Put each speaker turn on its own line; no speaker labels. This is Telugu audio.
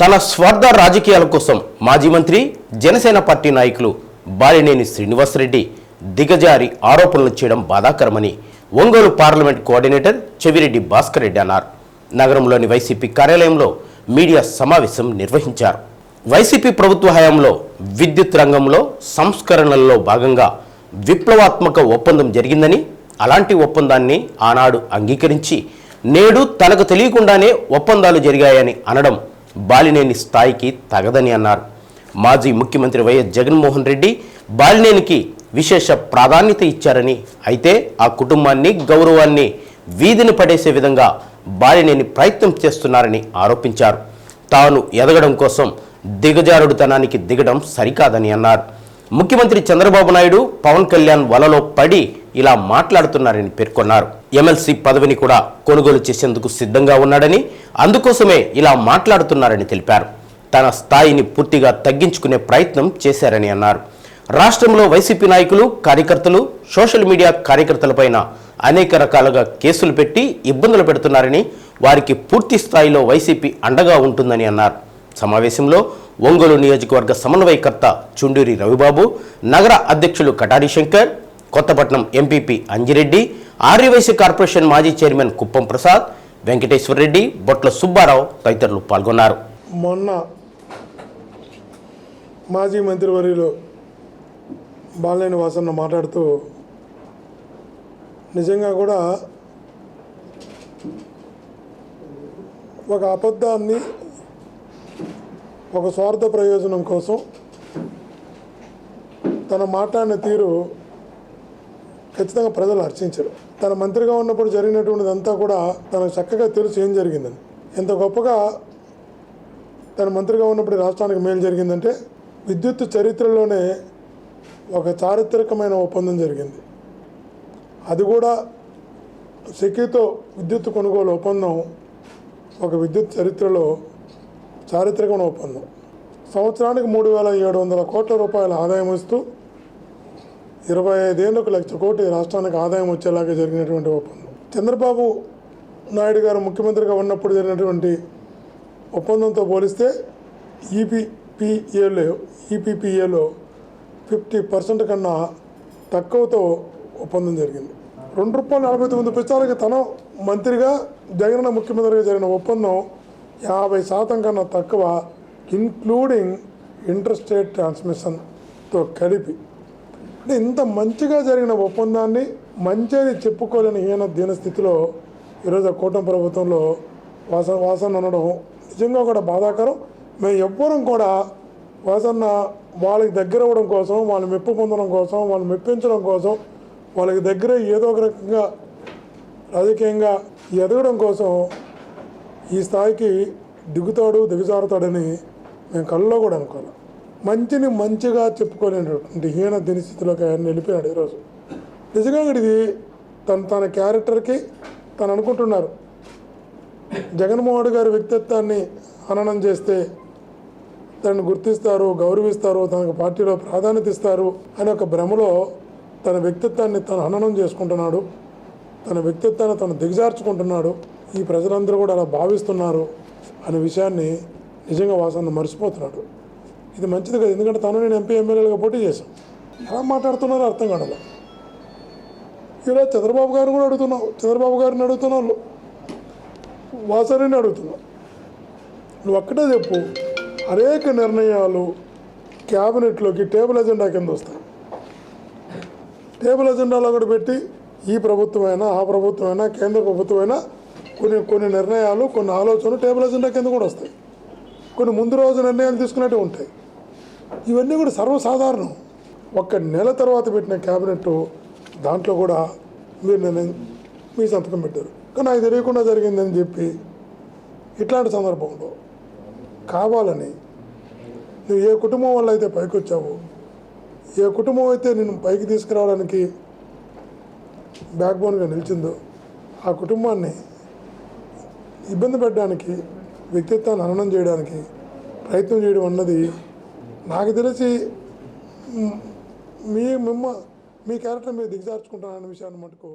తన స్వార్థ రాజకీయాల కోసం మాజీ మంత్రి జనసేన పార్టీ నాయకులు బాలినేని శ్రీనివాసరెడ్డి దిగజారి ఆరోపణలు చేయడం బాధాకరమని ఒంగోలు పార్లమెంట్ కోఆర్డినేటర్ చెవిరెడ్డి భాస్కర్ రెడ్డి అన్నారు. నగరంలోని వైసీపీ కార్యాలయంలో మీడియా సమావేశం నిర్వహించారు. వైసీపీ ప్రభుత్వ హయాంలో విద్యుత్ రంగంలో సంస్కరణల్లో భాగంగా విప్లవాత్మక ఒప్పందం జరిగిందని అలాంటి ఒప్పందాన్ని ఆనాడు అంగీకరించి నేడు తనకు తెలియకుండానే ఒప్పందాలు జరిగాయని అనడం బాలినేని స్థాయికి తగదని అన్నారు. మాజీ ముఖ్యమంత్రి వైఎస్ జగన్మోహన్ రెడ్డి బాలినేనికి విశేష ప్రాధాన్యత ఇచ్చారని అయితే ఆ కుటుంబాన్ని గౌరవాన్ని వీధిని పడేసే విధంగా బాలినేని ప్రయత్నం చేస్తున్నారని ఆరోపించారు. తాను ఎదగడం కోసం దిగజారుడుతనానికి దిగడం సరికాదని అన్నారు. ముఖ్యమంత్రి చంద్రబాబు నాయుడు పవన్ కళ్యాణ్ వలలో పడి ఇలా మాట్లాడుతున్నారని పేర్కొన్నారు. ఎమ్మెల్సీ పదవిని కూడా కొనుగోలు చేసేందుకు సిద్ధంగా ఉన్నాడని అందుకోసమే ఇలా మాట్లాడుతున్నారని తెలిపారు. తన స్థాయిని పూర్తిగా తగ్గించుకునే ప్రయత్నం చేశారని అన్నారు. రాష్ట్రంలో వైసీపీ నాయకులు కార్యకర్తలు సోషల్ మీడియా కార్యకర్తలపైన అనేక రకాలుగా కేసులు పెట్టి ఇబ్బందులు పెడుతున్నారని వారికి పూర్తి స్థాయిలో వైసీపీ అండగా ఉంటుందని అన్నారు. సమావేశంలో ఒంగోలు నియోజకవర్గ సమన్వయకర్త చుండూరి రవిబాబు నగర అధ్యక్షులు కటారి శంకర్ కొత్తపట్నం ఎంపీపీ అంజిరెడ్డి ఆర్యవైశ్య కార్పొరేషన్ మాజీ చైర్మన్ కుప్పం ప్రసాద్ వెంకటేశ్వర రెడ్డి బొట్ల సుబ్బారావు తదితరులు పాల్గొన్నారు.
మొన్న మాజీ మంత్రివర్యులు బాలనేని వాసన్న మాట్లాడుతూ నిజంగా కూడా ఒక అబద్ధాన్ని ఒక స్వార్థ ప్రయోజనం కోసం తన మాట్లాడిన తీరు ఖచ్చితంగా ప్రజలు హర్షించరు. తన మంత్రిగా ఉన్నప్పుడు జరిగినటువంటిదంతా కూడా తనకు చక్కగా తెలుసు ఏం జరిగిందని. ఎంత గొప్పగా తన మంత్రిగా ఉన్నప్పుడు రాష్ట్రానికి మేలు జరిగిందంటే విద్యుత్ చరిత్రలోనే ఒక చారిత్రకమైన ఒప్పందం జరిగింది. అది కూడా సెకీతో విద్యుత్ కొనుగోలు ఒప్పందం ఒక విద్యుత్ చరిత్రలో చారిత్రకమైన ఒప్పందం సంవత్సరానికి మూడు వేల ఏడు వందల కోట్ల రూపాయల ఆదాయం ఇస్తూ ఇరవై ఐదేళ్ళకు లక్ష కోటి రాష్ట్రానికి ఆదాయం వచ్చేలాగా జరిగినటువంటి ఒప్పందం. చంద్రబాబు నాయుడు గారు ముఖ్యమంత్రిగా ఉన్నప్పుడు జరిగినటువంటి ఒప్పందంతో పోలిస్తే ఈపీపీఏలో ఈపీపీఏలో ఫిఫ్టీ పర్సెంట్ కన్నా తక్కువతో ఒప్పందం జరిగింది. రెండు రూపాయలు నలభై తొమ్మిది పైసలకి తను మంత్రిగా జగనన్న ముఖ్యమంత్రిగా జరిగిన ఒప్పందం యాభై శాతం కన్నా తక్కువ ఇన్క్లూడింగ్ ఇంటర్స్టేట్ ట్రాన్స్మిషన్తో కలిపి. అంటే ఇంత మంచిగా జరిగిన ఒప్పందాన్ని మంచి అని చెప్పుకోలేని హీన దీన స్థితిలో ఈరోజు ఆ కూటమి ప్రభుత్వంలో వాసన వాసన అనడం నిజంగా కూడా బాధాకరం. మేము ఎవ్వరం కూడా వాసన్న వాళ్ళకి దగ్గర అవ్వడం కోసం వాళ్ళు మెప్పు పొందడం కోసం వాళ్ళు మెప్పించడం కోసం వాళ్ళకి దగ్గర ఏదో ఒక రకంగా రాజకీయంగా ఎదగడం కోసం ఈ స్థాయికి దిగుతాడు దిగజారుతాడని మేము కళ్ళలో కూడా అనుకోవాలి మంచిని మంచిగా చెప్పుకోలేనటువంటి హీన దినస్థితిలోకి ఆయన వెళ్ళిపోయాడు ఈరోజు. నిజంగా ఇది తన తన క్యారెక్టర్కి తను అనుకుంటున్నారు. జగన్మోహన్ గారి వ్యక్తిత్వాన్ని హననం చేస్తే తనను గుర్తిస్తారు గౌరవిస్తారు తనకు పార్టీలో ప్రాధాన్యత ఇస్తారు అనే ఒక భ్రమలో తన వ్యక్తిత్వాన్ని తను హననం చేసుకుంటున్నాడు. తన వ్యక్తిత్వాన్ని తను దిగజార్చుకుంటున్నాడు. ఈ ప్రజలందరూ కూడా అలా భావిస్తున్నారు అనే విషయాన్ని నిజంగా వాసన మర్చిపోతున్నాడు. ఇది మంచిది కదా ఎందుకంటే తను నేను ఎంపీ ఎమ్మెల్యేలుగా పోటీ చేశాను ఎలా మాట్లాడుతున్నారో అర్థం కావడం ఇలా చంద్రబాబు గారిని కూడా అడుగుతున్నావు చంద్రబాబు గారిని అడుగుతున్నావు వాసరిని అడుగుతున్నావు నువ్వు ఒక్కటే చెప్పు అనేక నిర్ణయాలు క్యాబినెట్లోకి టేబుల్ ఎజెండా కింద వస్తాయి. టేబుల్ ఎజెండాలో కూడా పెట్టి ఈ ప్రభుత్వమైనా ఆ ప్రభుత్వమైనా కేంద్ర ప్రభుత్వమైనా కొన్ని కొన్ని నిర్ణయాలు కొన్ని ఆలోచనలు టేబుల్ ఎజెండా కింద కూడా వస్తాయి. కొన్ని ముందు రోజు నిర్ణయాలు తీసుకున్నట్టు ఉంటాయి. ఇవన్నీ కూడా సర్వసాధారణం. ఒక్క నెల తర్వాత పెట్టిన క్యాబినెట్ దాంట్లో కూడా మీరు నిర్ణయం మీ సంతకం పెట్టారు. కానీ నాకు తెలియకుండా జరిగిందని చెప్పి ఇట్లాంటి సందర్భంలో కావాలని నువ్వు ఏ కుటుంబం వల్ల అయితే పైకి వచ్చావో ఏ కుటుంబం అయితే నేను పైకి తీసుకురావడానికి బ్యాక్ బోన్గా నిలిచిందో ఆ కుటుంబాన్ని ఇబ్బంది పెట్టడానికి వ్యక్తిత్వాన్ని హననం చేయడానికి ప్రయత్నం చేయడం అన్నది నాకు తెలిసి మీ మిమ్మ మీ క్యారెక్టర్ మీరు అనే విషయాన్ని మటుకు